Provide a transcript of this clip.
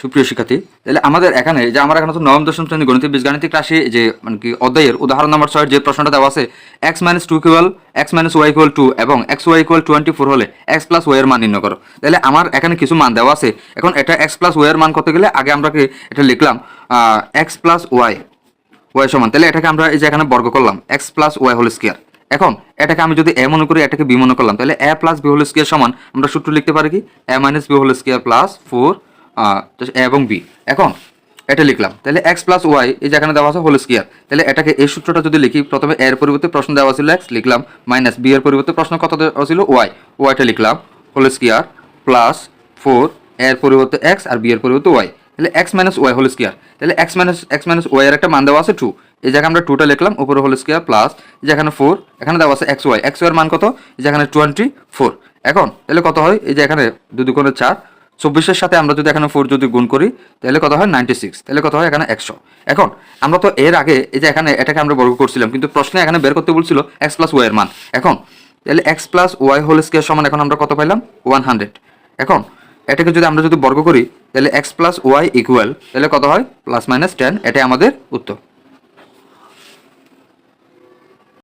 সুপ্রিয় শিক্ষার্থী, তাহলে আমাদের এখানে যে আমার এখানে নবম, দশম শ্রেণি গণিত বীজগাণিতিক রাশি যে মানে কি, অধ্যায়ের উদাহরণ নাম্বার ছয়ের যে প্রশ্নটা দেওয়া আছে x minus two equal x minus y equal two এবং x y equal twenty four হলে এক্স প্লাস ওয়াই এর মান নির্ণয় করো। তাহলে আমার এখানে কিছু মান দেওয়া আছে। এখন এটা এক্স প্লাস ওয়াই এর মান করতে গেলে আগে আমরা কি এটা লিখলাম এক্স প্লাস ওয়াই ওয়াই সমান। তাহলে এটাকে আমরা এই যে এখানে বর্গ করলাম x plus y whole square এখন এটাকে আমি যদি এ মনে করি, এটাকে বি মনে করলাম, তাহলে a plus b whole square সমান, আমরা সূত্র লিখতে পারি কি? A minus b whole square plus four এবং বি। এখন, এটা লিখলাম। তাহলে এক্স প্লাস ওয়াই এই যে এখানে দেওয়া আছে হোল স্কোয়ার তাহলে এটাকে এই সূত্রটা যদি লিখি, প্রথমে এর পরিবর্তে প্রশ্ন দেওয়া ছিল এক্স লিখলাম। মাইনাস বি এর পরিবর্তে প্রশ্ন কত দেওয়া ছিল ওয়াই ওয়াইটা লিখলাম হোল স্কোয়ার প্লাস ফোর এর পরিবর্তে এক্স আর বি এর পরিবর্তে ওয়াই তাহলে x minus y whole square তাহলে x minus x minus y একটা মান দেওয়া আছে টু এই জায়গায় আমরা টুটা লিখলাম, উপরে হোল স্কোয়ার প্লাস যেখানে ফোর এখানে দেওয়া আছে এক্স ওয়াই এক্স ওয়াই মান কত? যেখানে টোয়েন্টি ফোর এখন, তাহলে কত হয়? এই যে এখানে দুই দুগুণে চার চব্বিশের সাথে আমরা যদি এখানে ফোর যদি গুণ করি, তাহলে কত হয়? নাইনটি সিক্স তাহলে কত হয়? এখানে একশো। এখন, আমরা তো এর আগে এই যে এখানে এটাকে আমরা বর্গ করছিলাম, কিন্তু প্রশ্নে এখানে বের করতে বলছিল এক্স প্লাস ওয়াই এর মান। এখন, তাহলে x plus y whole square সমান এখন আমরা কত পাইলাম? ওয়ান হান্ড্রেড এখন, এটাকে যদি আমরা যদি বর্গ করি, তাহলে এক্স প্লাস ওয়াই ইকুয়াল তাহলে কত হয়? প্লাস মাইনাস টেন এটাই আমাদের উত্তর।